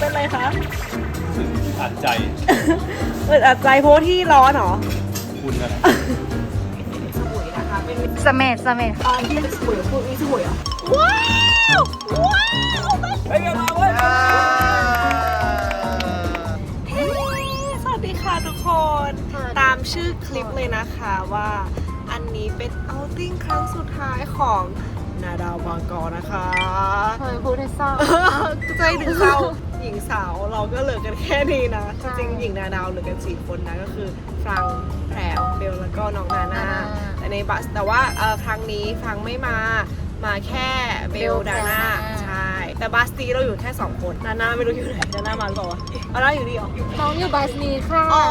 เป็นไรคะถึงอัดใจเปิดอัดใจเพราะว่าที่ร้อนเหรอ คุณนะสมุยนะคะเป็นเสเมดเสเมดตอนที่สมุยพูดนี่สมุยเหรอว้าวว้าวไปกันมาเว้ยเฮ้สวัสดีค่ะทุกคน ตามชื่อคลิปเลยนะคะว่าอันนี้เป็นเอาติ้งครั้งสุดท้ายของนาดาวบางกอนะคะเฮ้ยพูดให้เศร้าใจถึงเศร้า หญิงสาวเราก็เหลือกันแค่นี้นะใช่จริงๆหญิงนาดาวเหลือกันสี่คนนะก็คือฟรังแพรวเบลแล้วก็น้องนาน่านาน่าแต่ในบัสแต่ว่าเอ่อครั้งนี้ฟรังไม่มามาแค่เบลเบลดาน่าดาน่าใช่ แต่บัสตีเราอยู่แค่สองคนนาน่าไม่รู้อยู่ไหนดาน่ามาหรือเปล่าวะเอาล่าอยู่ดีเหรอน้องอยู่บัสนีค่ะ อ๋อ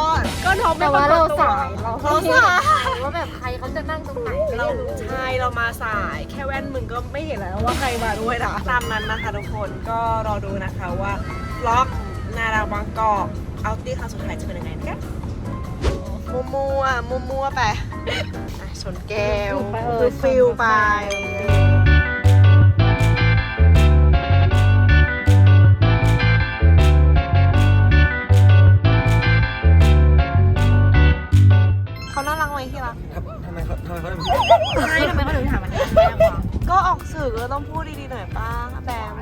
ก็น้องไม่แต่ว่าเราปกฏตัวสายเราเราสายว่าแบบใครเขาจะนั่งตรงไหนไม่เรารู้ ใช่เรามาสาย แค่แว่นมึงก็ไม่เห็นแล้วว่าใครมาด้วยนะตามนั้นนะคะทุกคนก็รอดูนะคะว่าบล็อกนาดาวบางกอกเอาตี้ครั้งสุดท้ายจะเป็นยังไงนะคะมัวมัวมัวมัวๆไปอะชนแก้วคือฟิลไป ครับทำไมเขาทำไมเขาถึงใช่ทำไมเขาถึงถามมันแม่วะก็ออกสื่อก็ต้องพูดดีๆหน่อยป้าแบงค์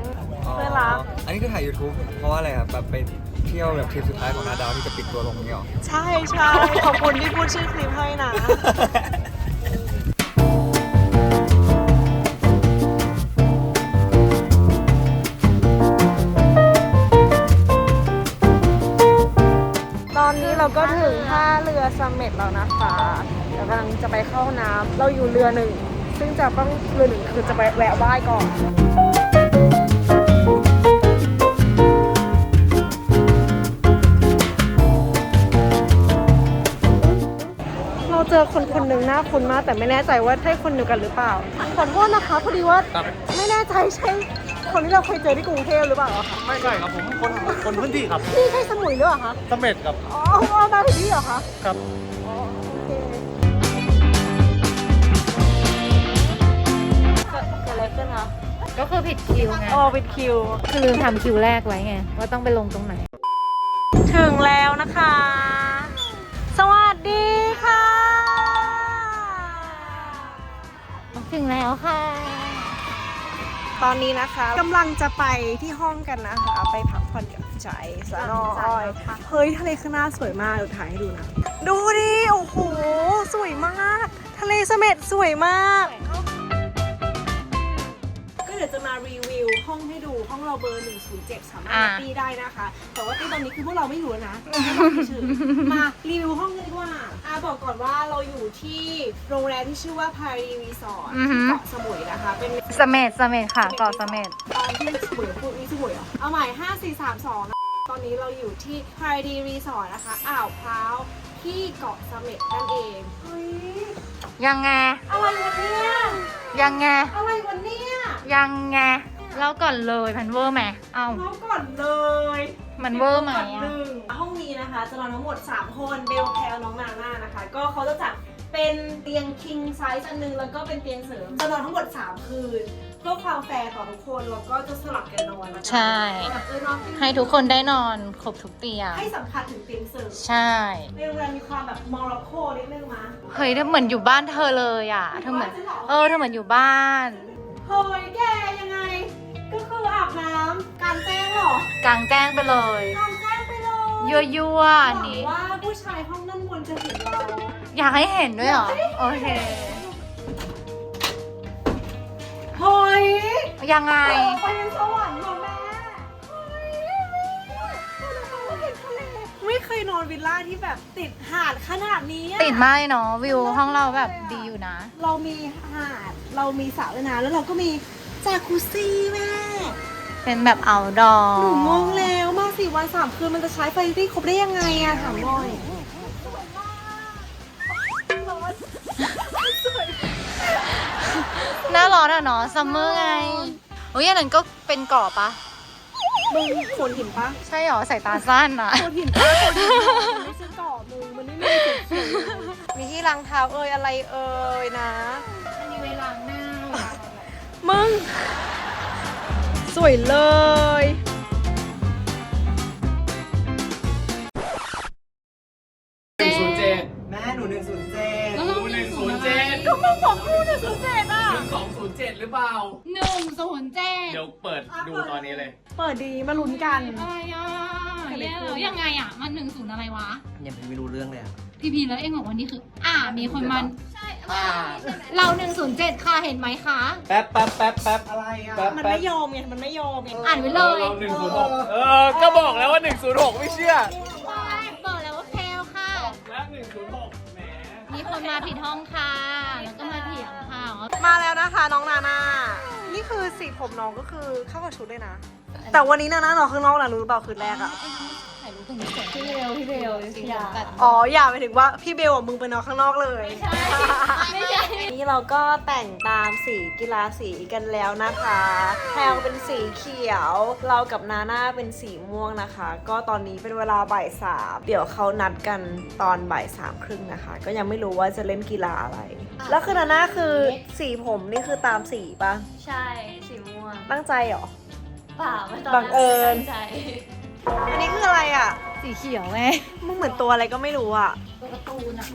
เพื่อนรักอันนี้คือถ่าย YouTube เพราะว่าอะไรครับแบบไปเที่ยวแบบทริปสุดท้ายของนาดาวที่จะปิดตัวลงนี้หรอ ใช่ใช่ขอบคุณที่พูดชื่อคลิปให้นะ ท่าเรือเสม็ดแล้วนะคะเดี๋ยวกำลังจะไปเข้าน้ำเราอยู่เรือหนึ่ง ซึ่งจะต้องเรือหนึ่งคือจะไปแวะไหว้ก่อนเราเจอคนคนหนึ่งหน้าคุ้นมากแต่ไม่แน่ใจว่าใช่คนเดียวกันหรือเปล่าขอโทษนะคะพอดีว่าไม่แน่ใจใช่ คนที่เราเคยเจอที่กรุงเทพหรือเปล่าอะคะไม่ใช่ครับผมคนคนพื้นที่ครับนี่ใช่สมุยหรือเปล่าคะ เสม็ดครับอ๋อเอามาถึงนี่เหรอคะ ครับ อ๋อโอเคเกิดเกิดอะไรขึ้นคะก็คือผิดคิวไงอ๋อปิดคิว คือลืมทำคิวแรกไว้ไง ว่าต้องไปลงตรงไหน ถึงแล้วนะคะ สวัสดีค่ะ ถึงแล้วค่ะ ตอนนี้นะคะกำลังจะไปที่ห้องกันนะคะ ไปพักผ่อนหย่อนใจสะน้อยเฮ้ยทะเลข้างหน้าสวยมากเดี๋ยวถ่ายให้ดูนะ ดูดิโอ้โหสวยมาก ทะเลเสม็ดสวยมาก ก็เดี๋ยวจะมารีวิว ห้องให้ดูห้องเราเบอร์ 107 สามารถอ่าตีได้นะคะ แต่ว่าตีตอนนี้คือพวกเราไม่อยู่แล้วนะให้บอกชื่อมารีวิวห้องกันดีกว่าอ่าบอกก่อนว่าเราอยู่ที่โรงแรมที่ชื่อว่าพารีรีสอร์ทอือหือเกาะสมุยนะคะ เป็น เสเมดเสเมดค่ะเกาะเสเมด ตอนที่สมุยพูดนี่สมุยเหรอเอาใหม่ 5 4 3 2นะตอนนี้เราอยู่ที่พารีรีสอร์ทนะคะ อ่าวพร้าวที่เกาะเสม็ดนั่นเองเฮ้ยยังไง อะไรวะเนี่ย ยังไง อะไรวะเนี่ย ยังไง แล้วก่อนเลยพันเวอร์ไหมเอ้าเล่าก่อนเลยมันเวอร์ไหมก่อนอะ หนึ่งห้องนี้นะคะ จะนอนทั้งหมด 3 คนเบลแพลน้องนาน่านะคะ ก็เขาจะจัดเป็นเตียง king size อันหนึง แล้วก็เป็นเตียงเสริมจะนอนทั้งหมด 3 คืน เพื่อความแฟร์ต่อทุกคน แล้วก็จะสลับกันนอนนะคะใช่แบบเออนอนเป็นให้ทุกคนได้นอนครบทุกเตียง ให้สัมผัสถึงเตียงเสริมใช่ ในโรงแรมมีความแบบมอร็อกโกนิดนึงมะเฮ้ยเธอเหมือนอยู่บ้านเธอเลยอะ เธอเหมือนอยู่บ้านฉันเหรอเออ เธอเหมือนอยู่บ้าน เฮ้ยแกยังไงก็ คืออาบน้ำกลารแจ้งเหรอกลางแจ้งไปเลยกลารแจ้งไปเลยยั่วยั่วหๆวัอันงนี้ ว่าผู้ชายห้องด้านบนจะเห็นเรา อยากให้เห็นด้วยเหรอ โอเค เฮ้ยยังไง ไปเป็นสวรรค์เหรอแม่เฮ้ยเห็นทะเลไม่เคยนอนวิลล่าที่แบบติดหาดขนาดนี้อะติดมากเลยเนาะวิวห้องเราแบบดีอยู่นะ เรามีหาด เรามีสระว่ายน้ำแล้วเราก็มี จากุซี่แม่ เป็นแบบเอาดอหนูงงแล้วมาสี่วันสามคืนมันจะใช้ไฟที่ครบได้ยังไงอะถามหน่อยหน้าร้อนอะเนาะซัมเมอร์ไงโอ้ยอันนั้นก็เป็นเกาะปะมึงโขนหินปะใช่เหรอสายตาสั้นอะโขนหินปะโขนหินปะมันไม่ใช่เกาะมึงมันไม่มีจุดสูงมีที่ล้างเท้าเอ่ยอะไรเอ่ยนะ มึง สวยเลย หนึ่งศูนย์เจ็ดแม่หนูหนึ่งศูนย์เจ็ดแล้วเราหนึ่งศูนย์เจ็ดก็มึงบอกกูหนึ่งศูนย์เจ็ดอะหนึ่งสองศูนย์เจ็ดหรือเปล่า หนึ่งศูนย์เจ็ดเดี๋ยวเปิดดูตอนนี้เลย เปิดดีมาลุ้นกัน อะไยแล้วยังไงอะ มันหนึ่งศูนย์อะไรวะ เนี่ยพี่ไม่รู้เรื่องเลยอะพี่พีแล้วเองบอกวันนี้คือ อ่า มีคนมัน เราหนึ่งศูนย์เจ็ดค่ะเห็นไหมคะ แป๊บแป๊บแป๊บแป๊บอะไรอะ แป๊บมันไม่ยอมไง มันไม่ยอมไงอ่านไว้เลยเราหนึ่งศูนย์หกเออ ก็บอกแล้วว่าหนึ่งศูนย์หกไม่เชื่อ บอกแล้วว่าแพลวค่ะ และหนึ่งศูนย์หกแหมมีคนมาผิดห้องค่ะ แล้วก็มาเถียงค่ะว่ามาแล้วนะคะน้องนาน่า นี่คือสีผมน้องก็คือเข้ากับชุดด้วยนะ แต่วันนี้นาน่านอนข้างนอกนะรู้หรือเปล่าคืนแรกอะถ่าย รูปตรงนี้สวยพี่เบลพี่เบลอย่าอ๋ออย่าไปถึงว่าพี่เบลอะมึงไปนอนข้างนอกเลย ไม่ใช่ นี่เราก็แต่งตามสีกีฬาสีกันแล้วนะคะแพลวเป็นสีเขียว เรากับนาน่าเป็นสีม่วงนะคะ ก็ตอนนี้เป็นเวลาบ่ายสามเดี๋ยวเขานัดกันตอนบ่ายสามครึ่งนะคะ ก็ยังไม่รู้ว่าจะเล่นกีฬาอะไร แล้วคือนาน่าคือสีผมนี่คือตามสีปะใช่สีม่วงตั้งใจเหรอเปล่าไม่ตอนบังเอิญใช่ อันนี้คืออะไรอะ สีเขียวไงมึงเหมือนตัวอะไรก็ไม่รู้อะตัวการ์ตูนอะ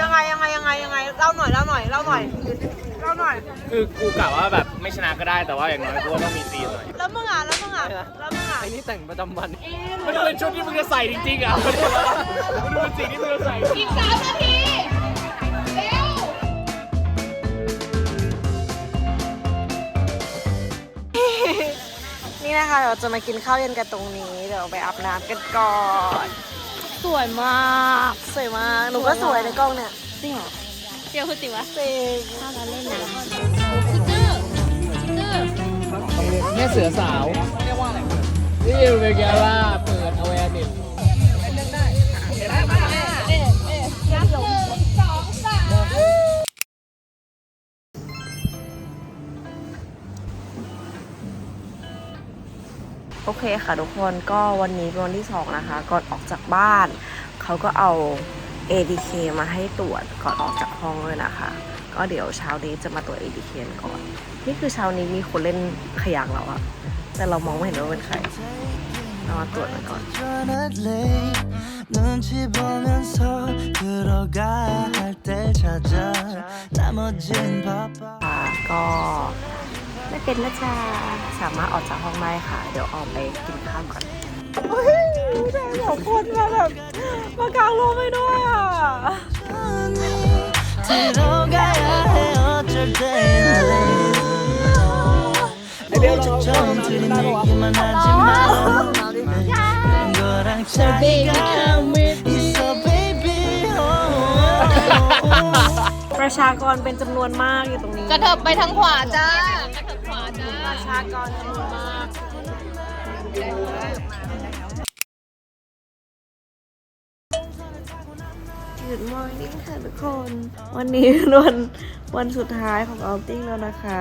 ยังไงยังไงยังไงยังไงเล่าหน่อยเล่าหน่อยเล่าหน่อยเล่าหน่อย คือกูกะว่าแบบไม่ชนะก็ได้แต่ว่าอย่างน้อยกูก็ต้องมีซีนหน่อยแล้วมึงอะแล้วมึงอะแล้วมึงอะไอ้นี่แต่งประจำวันมันจะเป็นชุดที่มึงจะใส่จริงๆอะมันเป็นสิ่งที่มึงจะใส่ อีกสามนาที นี่นะคะเราจะมากินข้าวเย็นกันตรงนี้ เดี๋ยวไปอาบน้ำกันก่อน สวยมาก สวยมาก หนูก็สวยในกล้องเนี่ยจริงเหรอเดี๋ยวพูดจริงวะจริงถ้าเราเล่นนะแม่เสือสาวนี่เวกาล่าเปิด awareness โอเโอเคค่ะทุกคนก็วันนี้เป็นวันที่ 2 นะคะ ก่อนออกจากบ้าน เขาก็เอา ADK มาให้ตรวจก่อนออกจากห้องเลยนะคะ ก็เดี๋ยวเช้านี้จะมาตรวจ ADK ก่อน นี่คือเช้านี้มีคนเล่นขยังเราอะแต่เรามองไม่เห็นว่าเป็นใครเรามาตรวจกันก่อนก็ ไม่เป็นนะจ๊ะสามารถออกจากห้องได้ค่ะ เดี๋ยวออกไปกินข้าวก่อนเฮ้ยสองคนมาแบบมากลางลมให้ด้วยอะเดี๋ยวเราได้ปะวะร้อ ประชากรเป็นจำนวนมากอยู่ตรงนี้ กระเถิบไปทางขวาจ้ากระเถิบขวาจ้าประชากรจำนวนมากหยุดมอร์นิ่งค่ะทุกคน วันนี้วันวันสุดท้ายของเอาติ้งแล้วนะคะ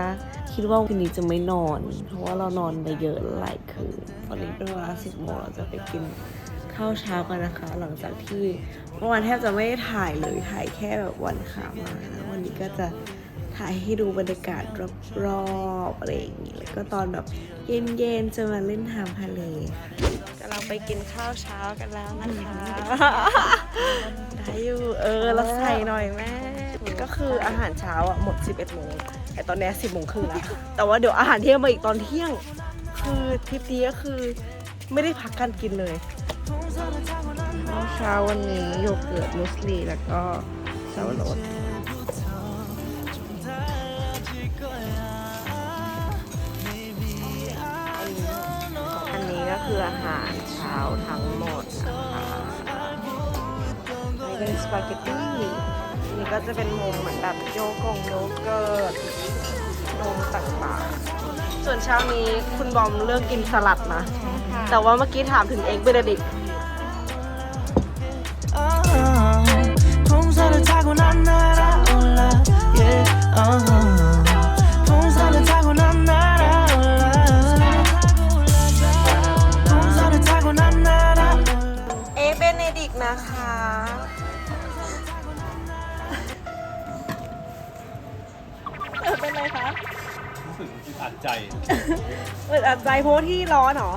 คิดว่าคืนนี้จะไม่นอน เพราะว่าเรานอนไปเยอะหลายคืนตอนนี้เป็นเวลาสิบโมงเราจะไปกิน ข้าวเช้ากันนะคะ หลังจากที่เมื่อวานแทบจะไม่ได้ถ่ายเลยถ่ายแค่แบบวันขามานะวันนี้ก็จะถ่ายให้ดูบรรยากาศรอบๆอะไรอย่างนี้แล้วก็ตอนแบบเย็นๆจะมาเล่นทางทะเลค่ะกำลังไปกินข้าวเช้ากันแล้วนะคะได้อยู่เออแล้วใส่หน่อยแม่ก็คืออาหารเช้าอะหมด 11โมงแต่ตอนนี้10โมงครึ่งแล้วแต่ว่าเดี๋ยวอาหารเที่ยงมาอีกตอนเที่ยง คือทริปนี้ก็คือไม่ได้พักการกินเลย เช้าวันนี้โยเกิร์ตมุสลีแล้วก็สาวรอันนี้ก็คืออาหารเช้าทั้งหมดนะคะนี่เป็นสปาเกตตี้นี่ก็จะเป็นมุมเหมือนแบบโยกงโยเกิร์ตนมต่างๆ ส่วนเช้านี้คุณบอมเลือกกินสลัดนะ แต่ว่าเมื่อกี้ถามถึงเอ็กเบเนดิก ใจอึดอัดใจเพราะที่ร้อนเหรอ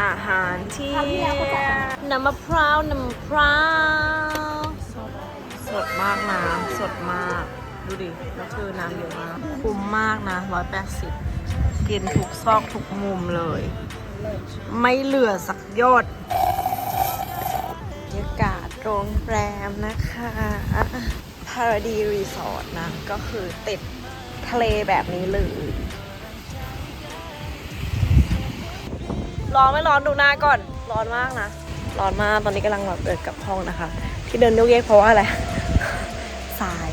อาหารที่น้ำมะพร้าวน้ำมะพร้าวสดมากน้ำสดมาก ดูดิแล้วคือน้ำเยอะมาก คุ้มมากนะ 180 กินทุกซอกทุกมุมเลย ไม่เหลือสักยอด โรงแรมนะคะ พาราดีรีสอร์ทนะ ก็คือติดทะเลแบบนี้เลยร้อนไม่ร้อนดูหน้าก่อน ร้อนมากนะ ร้อนมากตอนนี้กำลังแบบเดินกลับห้องนะคะ ที่เดินโยกเยกเพราะว่าอะไร สาย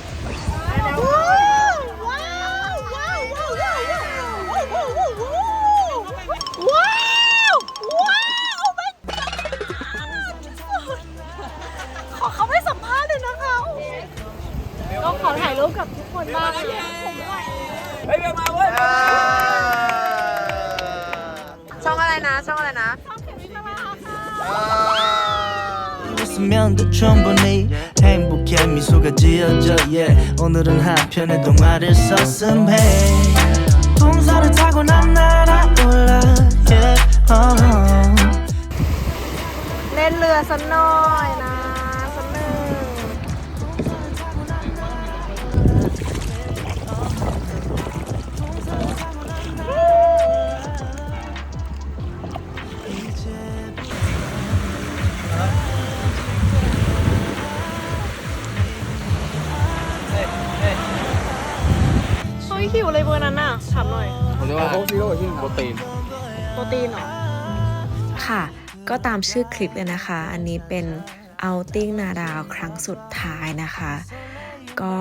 ขอถ่ายรูปกับทุกคนมากนะ ช่องอะไรนะ ช่องอะไรนะ 웃으면 더 충분히 행복해 미소가 지어져 yeah 오늘은 한편의 동화를 썼음해 동서를 타고 난 날아올라 yeah oh. เล่นเรือสักหน่อยนะ เฮ้ยหิวเลยเบอร์นั้นน่ะถามหน่อย เขาเรียกว่าโปรตีน โปรตีนเหรอ ค่ะ ก็ตามชื่อคลิปเลยนะคะ อันนี้เป็นเอาติ้งนาดาวครั้งสุดท้ายนะคะ ก็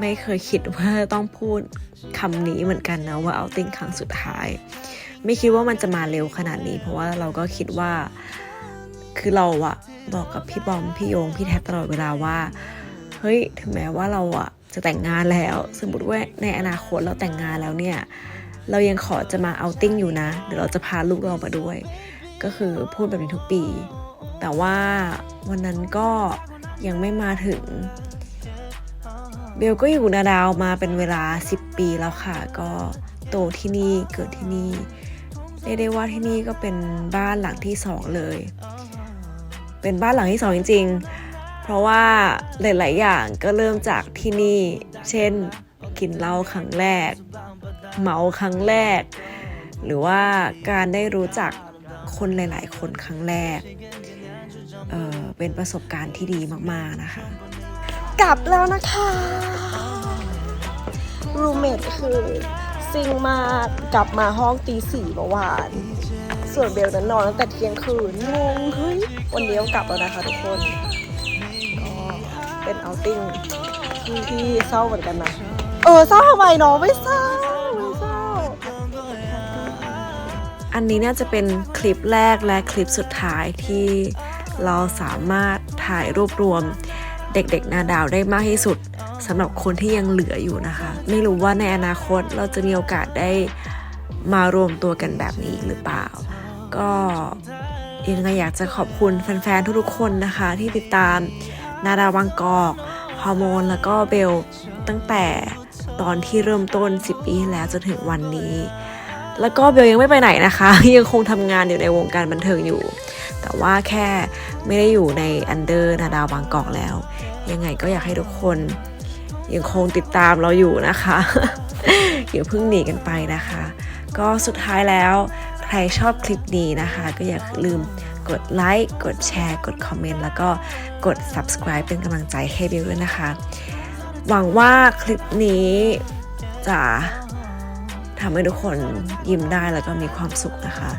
ไม่เคยคิดว่าต้องพูดคำนี้เหมือนกันนะว่าเอาติ้งครั้งสุดท้าย ไม่คิดว่ามันจะมาเร็วขนาดนี้ เพราะว่าเราก็คิดว่าคือเราอะบอกกับพี่บอมพี่โยงพี่แท็บตลอดเวลาว่า เฮ้ยถึงแม้ว่าเราอะ จะแต่งงานแล้ว สมมติว่าในอนาคตเราแต่งงานแล้วเนี่ย เรายังขอจะมาเอาติ้งอยู่นะ เดี๋ยวเราจะพาลูกเรามาด้วย ก็คือพูดแบบนี้ทุกปี แต่ว่าวันนั้นก็ยังไม่มาถึง เบลก็อยู่นาดาวมาเป็นเวลา 10 ปีแล้วค่ะ ก็โตที่นี่เกิดที่นี่เรียกได้ว่าที่นี่ก็เป็นบ้านหลังที่สองเลย เป็นบ้านหลังที่สองจริง ๆ เพราะว่าหลาย ๆ อย่างก็เริ่มจากที่นี่ เช่น กินเหล้าครั้งแรก เมาครั้งแรก หรือว่าการได้รู้จักคนหลาย ๆ คนครั้งแรกเเป็นประสบการณ์ที่ดีมาก ๆ นะคะ กลับแล้วนะคะรูเมทคือซิงมากกลับมาห้องตีสี่เมื่อวาน ส่วนเบลนั้นนอนตั้งแต่เที่ยงคืนงงเฮ้ยวันนี้ต้องกลับแล้วนะคะทุกคน เป็นเอาติ้งที่ที่เศร้าเหมือนกันนะ เออเศร้าทำไมเนาะไม่เศร้าไม่เศร้า อันนี้น่าจะเป็นคลิปแรกและคลิปสุดท้ายที่เราสามารถถ่ายรวบรวมเด็กๆ นาดาวได้มากที่สุดสำหรับคนที่ยังเหลืออยู่นะคะ ไม่รู้ว่าในอนาคตเราจะมีโอกาสได้มารวมตัวกันแบบนี้อีกหรือเปล่า ก็ยังไงอยากจะขอบคุณแฟนๆ ทุกๆ คนนะคะ ที่ติดตาม นาดาวบางกอก ฮอร์โมน แล้วก็เบลตั้งแต่ตอนที่เริ่มต้น 10 ปีที่แล้วจนถึงวันนี้ แล้วก็เบลยังไม่ไปไหนนะคะ ยังคงทำงานอยู่ในวงการบันเทิงอยู่ แต่ว่าแค่ไม่ได้อยู่ในอันเดอร์นาดาวบางกอกแล้ว ยังไงก็อยากให้ทุกคนยังคงติดตามเราอยู่นะคะอย่าเพิ่งหนีกันไปนะคะ ก็สุดท้ายแล้ว ใครชอบคลิปนี้นะคะ ก็อย่าลืมกดไลค์ กดแชร์ กดคอมเมนต์ แล้วก็กด subscribe เป็นกำลังใจให้เบลด้วยนะคะ หวังว่าคลิปนี้จะทำให้ทุกคนยิ้มได้แล้วก็มีความสุขนะคะ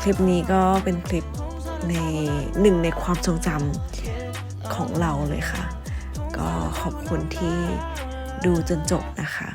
คลิปนี้ก็เป็นคลิปในหนึ่งในความทรงจำของเราเลยค่ะ ก็ขอบคุณที่ดูจนจบนะคะ